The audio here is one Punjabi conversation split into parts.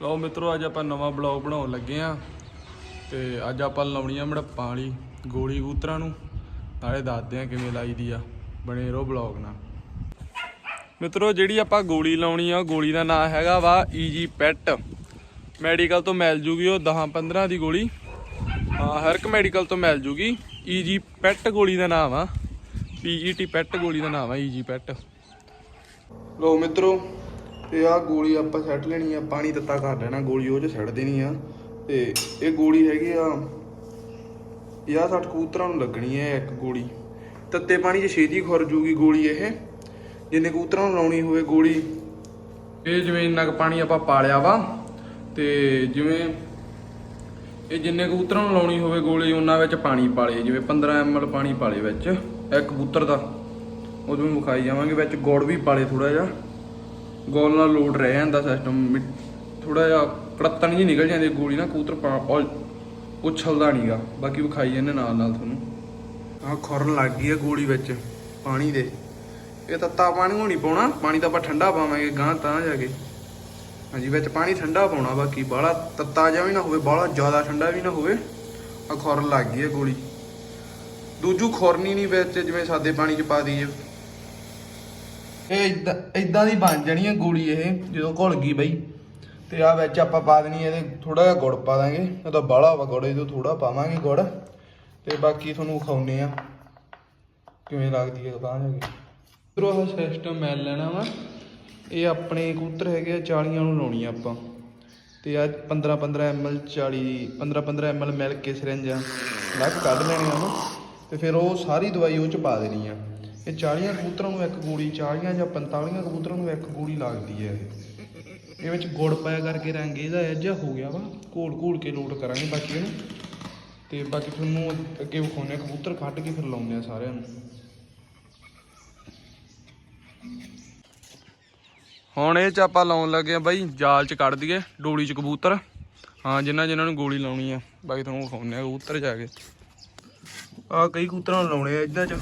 ਲਓ ਮਿੱਤਰੋ, ਅੱਜ ਆਪਾਂ ਨਵਾਂ ਬਲੌਗ ਬਣਾਉਣ ਲੱਗੇ ਆ ਤੇ ਅੱਜ ਆਪਾਂ ਲਾਉਣੀ ਆ ਮੜੱਪਾਂ ਵਾਲੀ ਗੋਲੀ ਕਬੂਤਰਾਂ ਨੂੰ। ਨਾਲੇ ਦੱਸਦੇ ਆ ਕਿਵੇਂ ਲਾਈ ਦੀ ਆ, ਬਣੇ ਰਹੋ ਬਲੌਗ ਨਾਲ। ਮਿੱਤਰੋ, ਜਿਹੜੀ ਆਪਾਂ ਗੋਲੀ ਲਾਉਣੀ ਆ, ਉਹ ਗੋਲੀ ਦਾ ਨਾਮ ਹੈਗਾ ਵਾ ਈਜੀ ਪੈਟ ਮੈਡੀਕਲ ਤੋਂ ਮਿਲ ਜੂਗੀ ਉਹ 10 15 ਦੀ ਗੋਲੀ। ਹਾਂ, ਹਰ ਇੱਕ ਮੈਡੀਕਲ ਤੋਂ ਮਿਲ ਜੂਗੀ। ਈਜੀ ਪੈਟ ਗੋਲੀ ਦਾ ਨਾਮ ਆ ਪੀਈਟੀ ਪੈਟ ਗੋਲੀ ਦਾ ਨਾਮ ਆ ਈਜੀ ਪੈਟ ਲੋ ਮਿੱਤਰੋ ਤੇ ਆਹ ਗੋਲੀ ਆਪਾਂ ਛੱਡ ਲੈਣੀ ਆ ਪਾਣੀ ਤੱਤਾ ਕਰ ਲੈਣਾ ਗੋਲੀ, ਉਹ ਚ ਛੱਡ ਦੇਣੀ ਆ। ਤੇ ਇਹ ਗੋਲੀ ਹੈਗੀ ਆ 50 60 ਕਬੂਤਰਾਂ ਨੂੰ ਲੱਗਣੀ ਹੈ ਇੱਕ ਗੋਲੀ। ਤੱਤੇ ਪਾਣੀ 'ਚ ਛੇਤੀ ਖੁਰ ਜੂਗੀ ਗੋਲੀ ਇਹ। ਜਿੰਨੇ ਕਬੂਤਰਾਂ ਨੂੰ ਲਾਉਣੀ ਹੋਵੇ ਗੋਲੀ, ਇਹ ਜਿਵੇਂ ਇੰਨਾ ਕੁ ਪਾਣੀ ਆਪਾਂ ਪਾਲਿਆ ਵਾ, ਤੇ ਜਿਵੇਂ ਇਹ ਜਿੰਨੇ ਕਬੂਤਰਾਂ ਨੂੰ ਲਾਉਣੀ ਹੋਵੇ ਗੋਲੀ, ਉਹਨਾਂ ਵਿੱਚ ਪਾਣੀ ਪਾਲੇ, ਜਿਵੇਂ 15 ml ਪਾਣੀ ਪਾਲੇ ਵਿੱਚ, ਇੱਕ ਕਬੂਤਰ ਦਾ। ਉਹ ਜਿਵੇਂ ਵਿਖਾਈ ਜਾਵਾਂਗੇ, ਵਿੱਚ ਗੁੜ ਵੀ ਪਾਲੇ ਥੋੜਾ ਜਿਹਾ। ਗੋਲ ਨਾਲ ਲੋਡ ਰਹਿ ਜਾਂਦਾ ਸਿਸਟਮ ਥੋੜਾ ਜਿਹਾ ਕੜੱਤਣ ਜੀ ਨਿਕਲ ਜਾਂਦੀ ਗੋਲੀ ਨਾ ਕੂਤਰ ਪਾ ਪਾ- ਉਛਲਦਾ ਨਹੀਂਗਾ ਬਾਕੀ ਵਿਖਾਈ ਜਾਂਦੇ ਨਾਲ ਨਾਲ ਤੁਹਾਨੂੰ। ਆਹ ਖੁਰਨ ਲੱਗ ਗਈ ਹੈ ਗੋਲੀ ਵਿੱਚ, ਪਾਣੀ ਦੇ। ਇਹ ਤੱਤਾ ਪਾਣੀ ਹੋਣੀ ਪਾਉਣਾ, ਪਾਣੀ ਤਾਂ ਆਪਾਂ ਠੰਡਾ ਪਾਵਾਂਗੇ ਗਾਂ ਤਾਂ ਜਾ ਕੇ। ਹਾਂਜੀ, ਵਿੱਚ ਪਾਣੀ ਠੰਡਾ ਪਾਉਣਾ, ਬਾਕੀ ਬਾਹਲਾ ਤੱਤਾ ਜਿਹਾ ਵੀ ਨਾ ਹੋਵੇ, ਬਾਹਲਾ ਜ਼ਿਆਦਾ ਠੰਡਾ ਵੀ ਨਾ ਹੋਵੇ ਆ ਖੁਰਨ ਲੱਗ ਗਈ ਹੈ ਗੋਲੀ। ਦੂਜੂ ਖੁਰਨੀ ਨਹੀਂ ਵਿੱਚ, ਜਿਵੇਂ ਸਾਦੇ ਪਾਣੀ 'ਚ ਪਾ ਦਈਏ। ਇਹ ਇਦਾਂ ਇਦਾਂ ਦੀ ਬਣ ਜਾਣੀ ਹੈ ਗੋਲੀ ਇਹ, ਜਦੋਂ ਘੁਲ ਗਈ ਬਈ। ਤੇ ਆ ਵਿੱਚ ਆਪਾਂ ਪਾ ਦੇਣੀ ਇਹਦੇ ਥੋੜਾ ਜਿਹਾ ਗੁੜ ਪਾ ਦਾਂਗੇ। ਇਹ ਤਾਂ ਬਾਹਲਾ ਵਾ ਗੁੜ, ਇਹਦੋਂ ਥੋੜਾ ਪਾਵਾਂਗੇ ਗੁੜ। ਤੇ ਬਾਕੀ ਤੁਹਾਨੂੰ ਵਿਖਾਉਨੇ ਆ ਕਿਵੇਂ ਲੱਗਦੀ ਹੈ ਤਾਂ ਜਾ ਕੇ। ਇਧਰੋਂ ਆਹ ਸਿਸਟਮ ਮੈਲ ਲੈਣਾ ਵਾ। ਇਹ ਆਪਣੇ ਕਬੂਤਰ ਹੈਗੇ ਆ 40 ਨੂੰ ਲਾਉਣੀ ਆ ਆਪਾਂ। ਤੇ ਆ 15 15 ml 40 15 15 ml ਮਿਲ ਕੇ ਸਿਰੰਜਾਂ ਲੱਗ ਕੱਢ ਲੈਣੀਆਂ ਵਾ ਤੇ ਫਿਰ ਉਹ ਸਾਰੀ ਦਵਾਈ ਉਹ ਚ ਪਾ ਦੇਣੀ ਆ। ਇਹ 40 ਕਬੂਤਰਾਂ ਨੂੰ ਇੱਕ ਗੋਲੀ 40 ਜਾਂ 45 ਕਬੂਤਰਾਂ ਨੂੰ ਇੱਕ ਗੋਲੀ ਲੱਗਦੀ ਹੈ ਇਹ। ਇਹ ਵਿੱਚ ਗੁੜ ਪਾਇਆ ਕਰਕੇ ਰੰਗ ਇਹਦਾ ਇਹ ਜਿਹਾ ਹੋ ਗਿਆ ਵਾ ਘੋਲ ਘੋਲ ਕੇ ਲੋਡ ਕਰਾਂਗੇ ਬਾਕੀ ਇਹਨੂੰ। ਤੇ ਬਾਕੀ ਤੁਹਾਨੂੰ ਅੱਗੇ ਵਿਖਾਉਂਦੇ ਆ ਕਬੂਤਰ ਕੱਢ ਕੇ ਫਿਰ ਲਾਉਂਦੇ ਆ ਸਾਰਿਆਂ ਨੂੰ। ਹੁਣ ਇਹ ਚ ਆਪਾਂ ਲਾਉਣ ਲੱਗੇ ਆ ਬਾਈ ਜਾਲ ਚ ਕੱਢ ਦਈਏ ਡੋਲੀ ਚ ਕਬੂਤਰ। ਹਾਂ ਜਿਨ੍ਹਾਂ ਜਿਨ੍ਹਾਂ ਨੂੰ ਗੋਲੀ ਲਾਉਣੀ ਆ ਬਾਕੀ ਤੁਹਾਨੂੰ ਵਿਖਾਉਂਦੇ ਆ ਕਬੂਤਰ ਜਾ ਕੇ। ਆ ਕਈ ਕਬੂਤਰਾਂ ਨੂੰ ਲਾਉਣੇ ਆ ਇਦਾਂ ਚ।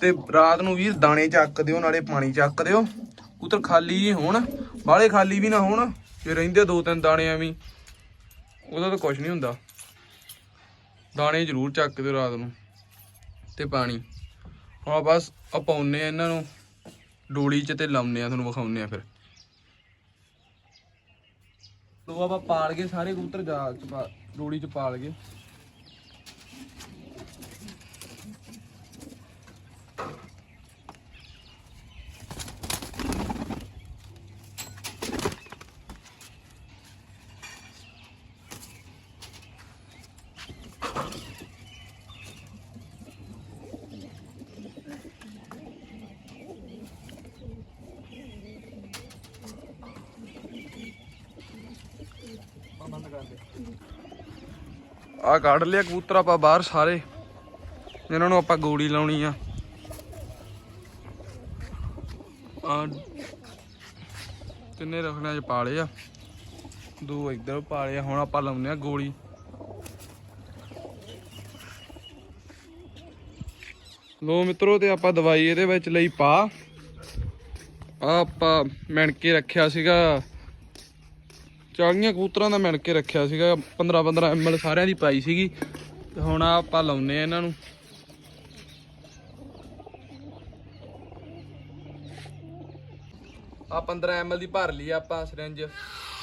ਤੇ ਰਾਤ ਨੂੰ ਵੀਰ ਦਾਣੇ ਚੱਕ ਦਿਓ, ਨਾਲੇ ਪਾਣੀ ਚੱਕ ਦਿਓ। ਕਬੂਤਰ ਖਾਲੀ ਹੀ ਹੋਣ, ਬਾਹਲੇ ਖਾਲੀ ਵੀ ਨਾ ਹੋਣ, ਜੇ ਰਹਿੰਦੇ ਦੋ ਤਿੰਨ ਦਾਣੇ ਐਵੇਂ। ਉਹਦਾ ਤਾਂ ਕੁਝ ਨਹੀਂ ਹੁੰਦਾ। ਦਾਣੇ ਜ਼ਰੂਰ ਚੱਕ ਦਿਓ ਰਾਤ ਨੂੰ ਤੇ ਪਾਣੀ। ਹੁਣ ਬਸ ਪਾਉਨੇ ਆ ਇਹਨਾਂ ਨੂੰ। ਡੋਲੀ 'ਚ ਤੇ ਲਾਉਨੇ ਆ ਤੁਹਾਨੂੰ ਵਿਖਾਉਨੇ ਆ ਫਿਰ। ਲੋ ਆਪਾਂ ਪਾਲ ਕੇ ਸਾਰੇ ਕਬੂਤਰ ਜਾ ਡੋਲੀ 'ਚ ਪਾਲ ਗਏ। ਆ ਕੱਢ ਲਿਆ ਕਬੂਤਰ ਆਪਾਂ ਬਾਹਰ ਸਾਰੇ। ਇਹਨਾਂ ਨੂੰ ਆਪਾਂ ਗੋਲੀ ਲਾਉਣੀ ਆ। ਆ ਤਿੰਨੇ ਰਖਣਾ ਚ ਪਾਲੇ ਆ। ਦੋ ਇੱਧਰ ਪਾਲੇ ਆ, ਹੁਣ ਆਪਾਂ ਲਾਉਨੇ ਆ ਗੋਲੀ। ਲੋ ਮਿੱਤਰੋ, ਤੇ ਆਪਾਂ ਦਵਾਈ ਇਹਦੇ ਵਿੱਚ ਲਈ ਪਾ। ਆਪਾਂ ਮਿਣਕੇ ਰੱਖਿਆ ਸੀਗਾ। 40 ਕਬੂਤਰਾਂ ਦਾ ਮਿਲ ਕੇ ਰੱਖਿਆ ਸੀਗਾ। 15 15 ml ਸਾਰਿਆਂ ਦੀ ਪਾਈ ਸੀਗੀ। ਤੇ ਹੁਣ ਆਪਾਂ ਲਾਉਨੇ ਆ ਇਹਨਾਂ ਨੂੰ। ਆ 15 ml ਦੀ ਭਰ ਲਈ ਆਪਾਂ ਸਿਰੰਜ।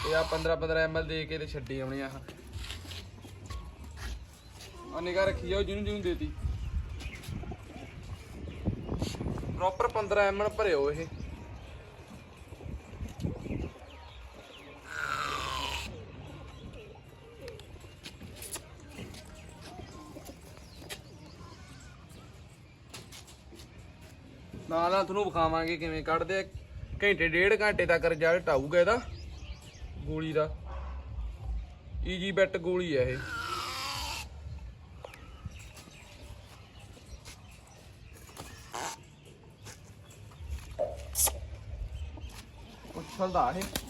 ਤੇ ਆ 15 15 ml ਦੇ ਕੇ ਤੇ ਛੱਡੀ ਆਉਣੇ ਆ ਆ ਨਿਗਾ ਰੱਖੀ ਜਾਓ ਜਿਹਨੂੰ ਜਿਹਨੂੰ ਦੇਤੀ। ਪ੍ਰੋਪਰ 15 ml ਭਰਿਓ ਇਹ। ਨਾਲ ਨਾਲ ਤੁਹਾਨੂੰ ਵਿਖਾਵਾਂਗੇ ਕਿਵੇਂ ਕੱਢਦੇ ਆ। ਘੰਟੇ ਡੇਢ ਘੰਟੇ ਤੱਕ ਰਿਜ਼ਲਟ ਆਊਗਾ ਇਹਦਾ, ਗੋਲੀ ਦਾ। ਈਜੀ ਬੈਟ ਗੋਲੀ ਆ ਇਹ। ਉਛਲਦਾ ਇਹ।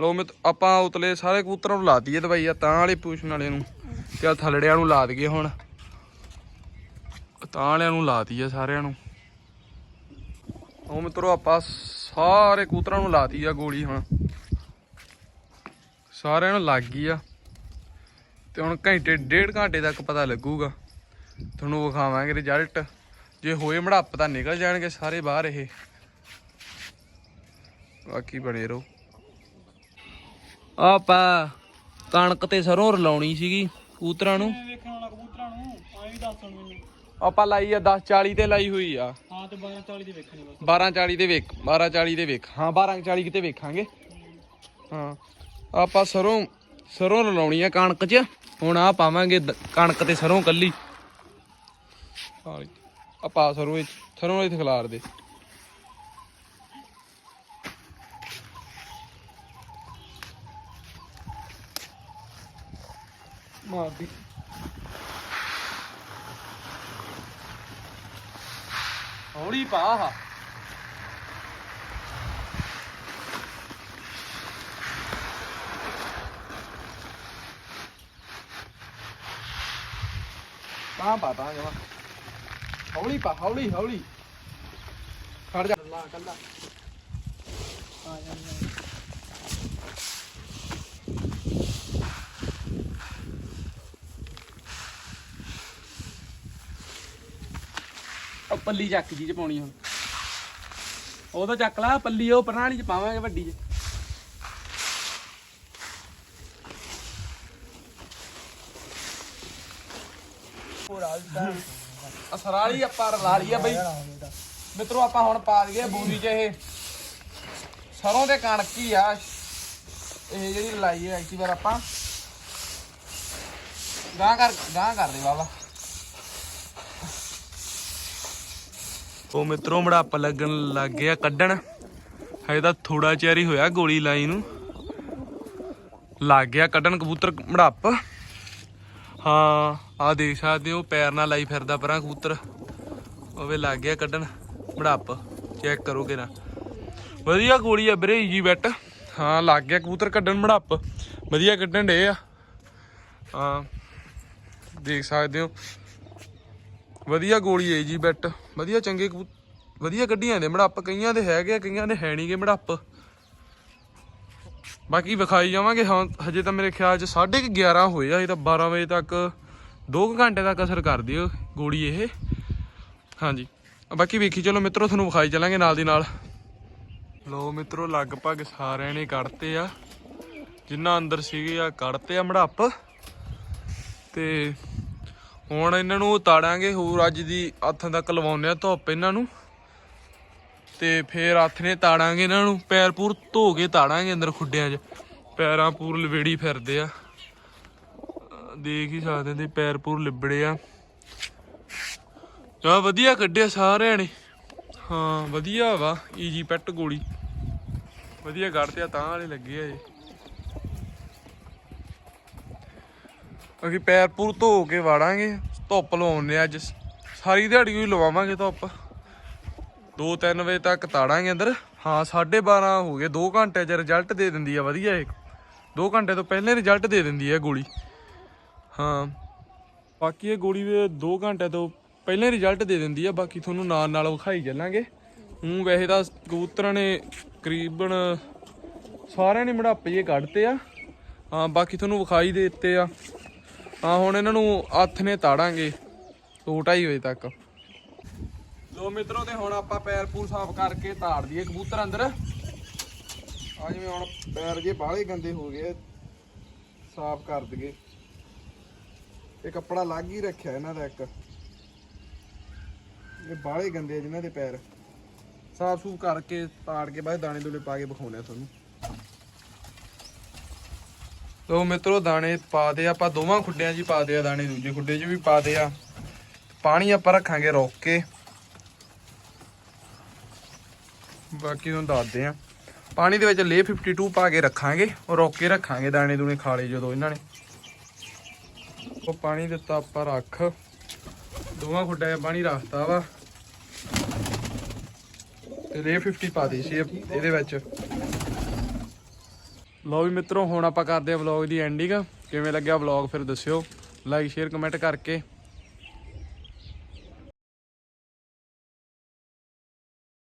ਲੋ ਮਿੱਤ, ਆਪਾਂ ਉਤਲੇ ਸਾਰੇ ਕਬੂਤਰਾਂ ਨੂੰ ਲਾ ਦਈਏ ਦਵਾਈ ਆ, ਤਾਂ ਵਾਲੇ ਪੂਛਣ ਵਾਲੇ ਨੂੰ। ਤੇ ਆ ਥਲੜਿਆਂ ਨੂੰ ਲਾ ਦਈਏ ਹੁਣ। ਤਾਂ ਵਾਲਿਆਂ ਨੂੰ ਲਾਤੀ ਆ ਸਾਰਿਆਂ ਨੂੰ। ਉਹ ਮਿੱਤਰੋ, ਆਪਾਂ ਸਾਰੇ ਕੂਤਰਾਂ ਨੂੰ ਲਾਤੀ ਆ ਗੋਲੀ ਹੁਣ। ਸਾਰਿਆਂ ਨੂੰ ਲੱਗ ਗਈ ਆ। ਤੇ ਹੁਣ ਘੰਟੇ, ਡੇਢ ਘੰਟੇ ਤੱਕ ਪਤਾ ਲੱਗੂਗਾ। ਤੁਹਾਨੂੰ ਵਿਖਾਵਾਂਗੇ ਰਿਜ਼ਲਟ ਜੇ ਹੋਏ ਮੜੱਪ ਤਾਂ ਨਿਕਲ ਜਾਣਗੇ ਸਾਰੇ ਬਾਹਰ ਇਹ। ਬਾਕੀ ਬਣੇ ਰਹੋ। ਆਪਾਂ ਕਣਕ ਤੇ ਸਰੋਂ ਰਲਾਉਣੀ ਸੀਗੀ ਕਬੂਤਰਾਂ ਨੂੰ। ਵੇਖਣ ਵਾਲਾ ਕਬੂਤਰਾਂ ਨੂੰ? ਆਏ ਵੀ ਦੱਸ ਹੁਣ ਮੈਨੂੰ। ਆਪਾਂ ਲਾਈ ਆ 10 40 ਤੇ ਲਾਈ ਹੋਈ ਆ। ਹਾਂ ਤੇ 12 40 ਦੀ ਵੇਖਣੀ ਬਸ। 12 40 ਦੇ ਵੇਖ 12 40 ਦੇ ਵੇਖ। ਹਾਂ 12 40 ਕਿਤੇ ਵੇਖਾਂਗੇ। ਹਾਂ ਆਪਾਂ ਸਰੋਂ ਸਰੋਂ ਰਲਾਉਣੀ ਆ ਕਣਕ 'ਚ। ਹੁਣ ਆ ਪਾਵਾਂਗੇ ਕਣਕ ਤੇ ਸਰੋਂ ਕੱਲੀ। ਆਪਾਂ ਸਰੋਂ ਵਿੱਚ ਸਰੋਂ ਵਿੱਚ ਖਿਲਾਰ ਦੇ। ਮਾਰਦੀ ਹੌਲੀ ਪਾ ਆਹ ਤਾਂ ਪਾ ਤਾਂ ਜਮਾ ਹੌਲੀ ਪਾ ਹੌਲੀ ਹੌਲੀ ਖੜ ਜਾ ਲਾ ਕੱਲਾ ਆ ਜਾਂਦੇ ਪੱਲੀ ਚੱਕ ਜੀ ਚ ਪਾਉਣੀ ਹੁਣ। ਉਹ ਤਾਂ ਚੱਕ ਲਾ, ਪੱਲੀ ਉਹ ਪ੍ਰਣਾਲੀ ਚ ਪਾਵਾਂਗੇ ਵੱਡੀ ਚ। ਅਸਰਾਲੀ ਆਪਾਂ ਰਲਾ ਲਈ ਆ ਬਈ। ਮਿੱਤਰੋ, ਆਪਾਂ ਹੁਣ ਪਾ ਦਈਏ ਬੂਰੀ ਚ ਇਹ। ਸਰੋਂ ਦੇ ਕਣਕ ਹੀ ਆ। ਇਹ ਜਿਹੜੀ ਲਾਈ ਹੈ ਐਕਟੀ ਵਾਰ ਆਪਾਂ। ਗਾਂ ਕਰ ਗਾਂ ਕਰ ਦੇ ਬਾਬਾ। ਉਹ ਮਿੱਤਰੋ ਮੜਾਪ ਲੱਗਣ ਲੱਗ ਗਿਆ ਕੱਢਣ। ਹਜੇ ਤਾਂ ਥੋੜਾ ਚਿਰ ਹੀ ਹੋਇਆ ਗੋਲੀ ਲਾਈ ਨੂੰ। ਲੱਗ ਗਿਆ ਕੱਢਣ ਕਬੂਤਰ ਮੜਾਪ। ਹਾਂ ਆ ਦੇਖ ਸਕਦੇ ਹੋ, ਪੈਰ ਨਾਲ ਲਾਈ ਫਿਰਦਾ ਪਰਾਂ ਕਬੂਤਰ। ਉਹਵੇ ਲੱਗ ਗਿਆ ਕੱਢਣ ਮੜਾਪ। ਚੈੱਕ ਕਰੋਗੇ ਨਾ ਵਧੀਆ ਗੋਲੀ ਆ ਵੀਰੇ ਜੀ ਬੈਟ ਹਾਂ, ਲੱਗ ਗਿਆ ਕਬੂਤਰ ਕੱਢਣ ਮੜਾਪ। ਵਧੀਆ ਕੱਢਣ ਡੇ ਆ। ਹਾਂ, ਦੇਖ ਸਕਦੇ ਹੋ। ਵਧੀਆ ਗੋਲੀ ਹੈ ਜੀ ਬੈਟ। ਵਧੀਆ ਚੰਗੇ ਵਧੀਆ ਕੱਢੀਆਂ ਦੇ ਮੜਾਪ ਕਈਆਂ ਦੇ ਹੈਗੇ ਆ, ਕਈਆਂ ਦੇ ਹੈ ਨਹੀਂਗੇ ਮੜਾਪ। ਬਾਕੀ ਵਿਖਾਈ ਜਾਵਾਂਗੇ, ਹਾਂ, ਹਜੇ ਤਾਂ ਮੇਰੇ ਖਿਆਲ ਚ 11:30 ਹੋਏ ਆ, ਇਹ ਤਾਂ 12 ਵਜੇ ਤੱਕ 2 ਘੰਟੇ ਤੱਕ ਅਸਰ ਕਰ ਦਿਓ ਗੋਲੀ ਇਹ। ਹਾਂਜੀ। ਬਾਕੀ ਵੇਖੀ ਚਲੋ ਮਿੱਤਰੋ, ਤੁਹਾਨੂੰ ਵਿਖਾਈ ਚੱਲਾਂਗੇ ਨਾਲ ਦੀ ਨਾਲ। ਲੋ ਮਿੱਤਰੋ, ਲਗਭਗ ਸਾਰਿਆਂ ਨੇ ਕੱਢਤੇ ਆ। ਜਿੰਨਾ ਅੰਦਰ ਸੀਗੇ ਆ, ਕੱਢਤੇ ਆ ਮੜੱਪ। ਤੇ ਹੁਣ ਇਹਨਾਂ ਨੂੰ ਤਾੜਾਂਗੇ ਹੋਰ ਅੱਜ ਦੀ ਹੱਥਾਂ ਤੱਕ ਲਵਾਉਂਦੇ ਆ ਧੁੱਪ ਇਹਨਾਂ ਨੂੰ। ਤੇ ਫੇਰ ਹੱਥ ਨੇ ਤਾੜਾਂਗੇ ਇਹਨਾਂ ਨੂੰ, ਪੈਰ ਪੂਰ ਧੋ ਕੇ ਤਾੜਾਂਗੇ ਅੰਦਰ ਖੁੱਡਿਆਂ 'ਚ। ਪੈਰਾਂ ਪੂਰ ਲਵੇੜੀ ਫਿਰਦੇ ਆ। ਦੇਖ ਹੀ ਸਕਦੇ ਤੇ ਪੈਰ ਪੂਰ ਲਿਬੜੇ ਆ। ਚਾ ਵਧੀਆ ਕੱਢਿਆ ਸਾਰਿਆਂ ਨੇ। ਹਾਂ, ਵਧੀਆ ਵਾ ਈਜੀ ਪੈਟ ਗੋਲੀ। ਵਧੀਆ ਕੱਢਦੇ ਆ ਤਾਂ ਵਾਲੇ ਲੱਗੇ ਆ ਇਹ। ਅਸੀਂ ਪੈਰ ਪੂਰ ਧੋ ਕੇ ਵਾੜਾਂਗੇ, ਧੁੱਪ ਲਵਾਉਣੇ ਅੱਜ। ਸਾਰੀ ਦਿਹਾੜੀ ਹੀ ਲਵਾਵਾਂਗੇ ਧੁੱਪ। 2-3 ਵਜੇ ਤੱਕ ਤਾੜਾਂਗੇ ਅੰਦਰ। ਹਾਂ 12:30 ਹੋ ਗਏ। 2 ਘੰਟੇ ਚ ਰਿਜ਼ਲਟ ਦੇ ਦਿੰਦੀ ਆ, ਵਧੀਆ ਇਹ। 2 ਘੰਟੇ ਤੋਂ ਪਹਿਲੇ ਰਿਜ਼ਲਟ ਦੇ ਦਿੰਦੀ ਆ ਗੋਲੀ। ਹਾਂ। ਬਾਕੀ ਇਹ ਗੋਲੀ ਵੀ 2 ਘੰਟੇ ਤੋਂ ਪਹਿਲੇ ਰਿਜ਼ਲਟ ਦੇ ਦਿੰਦੀ ਆ। ਬਾਕੀ ਤੁਹਾਨੂੰ ਨਾਲ ਨਾਲ ਵਿਖਾਈ ਚੱਲਾਂਗੇ। ਹੂੰ, ਵੈਸੇ ਤਾਂ ਕਬੂਤਰਾਂ ਨੇ ਕਰੀਬਨ ਸਾਰਿਆਂ ਨੇ ਮੜਾਪੇ ਜੇ ਕੱਢਤੇ ਆ। ਹਾਂ, ਬਾਕੀ ਤੁਹਾਨੂੰ ਵਿਖਾਈ ਦੇ ਦਿੱਤੇ ਆ। ਹਾਂ, ਹੁਣ ਇਹਨਾਂ ਨੂੰ ਹੱਥ ਨੇ ਤਾੜਾਂਗੇ। 2:30 ਵਜੇ ਤੱਕ। ਲੋ ਮਿੱਤਰੋ, ਤੇ ਹੁਣ ਆਪਾਂ ਪੈਰ ਪੂਰ ਸਾਫ਼ ਕਰਕੇ ਤਾੜ ਦਈਏ ਕਬੂਤਰ ਅੰਦਰ। ਆ ਜਿਵੇਂ ਹੁਣ ਪੈਰ ਜੇ ਬਾਹਲੇ ਗੰਦੇ ਹੋ ਗਏ, ਸਾਫ਼ ਕਰ ਦਈਏ। ਇਹ ਕੱਪੜਾ ਲੱਗ ਹੀ ਰੱਖਿਆ ਇਹਨਾਂ ਦਾ ਇੱਕ। ਇਹ ਬਾਹਲੇ ਗੰਦੇ ਆ ਜਿਨ੍ਹਾਂ ਦੇ ਪੈਰ। ਸਾਫ਼ ਸੂਫ ਕਰਕੇ ਤਾੜ ਕੇ ਬਾਅਦ ਦਾਣੇ ਦੂਲੇ ਪਾ ਕੇ ਵਿਖਾਉਣੇ ਆ ਤੁਹਾਨੂੰ। ਲੋ ਮਿੱਤਰੋ ਦਾਣੇ ਪਾ ਦੇ ਆਪਾਂ ਦੋਵਾਂ ਖੁੱਡਿਆਂ 'ਚ ਹੀ ਪਾ ਦੇ ਆ ਦਾਣੇ, ਦੂਜੇ ਖੁੱਡੇ 'ਚ ਵੀ ਪਾ ਦੇ ਆ। ਪਾਣੀ ਆਪਾਂ ਰੱਖਾਂਗੇ ਰੋਕ ਕੇ। ਬਾਕੀ ਤੁਹਾਨੂੰ ਦੱਸਦੇ ਆ। ਪਾਣੀ ਦੇ ਵਿੱਚ ਲੇ 52 ਪਾ ਕੇ ਰੱਖਾਂਗੇ, ਉਹ ਰੋਕ ਕੇ ਰੱਖਾਂਗੇ ਦਾਣੇ ਦੂਣੇ ਖਾਲੇ ਜਦੋਂ ਇਹਨਾਂ ਨੇ। ਉਹ ਪਾਣੀ ਦਿੱਤਾ ਆਪਾਂ ਰੱਖ। ਦੋਵਾਂ ਖੁੱਡਿਆਂ 'ਚ ਪਾਣੀ ਰੱਖਤਾ ਵਾ। ਤੇ ਲੇ 50 ਪਾ ਦੇ ਸੀ ਇਹਦੇ ਵਿੱਚ। ਲਓ ਵੀ ਮਿੱਤਰੋ, ਹੁਣ ਆਪਾਂ ਕਰਦੇ ਆ ਵਲੌਗ ਦੀ ਐਂਡਿੰਗ ਕਿਵੇਂ ਲੱਗਿਆ ਵਲੌਗ ਫਿਰ ਦੱਸਿਓ। ਲਾਈਕ ਸ਼ੇਅਰ ਕਮੈਂਟ ਕਰਕੇ।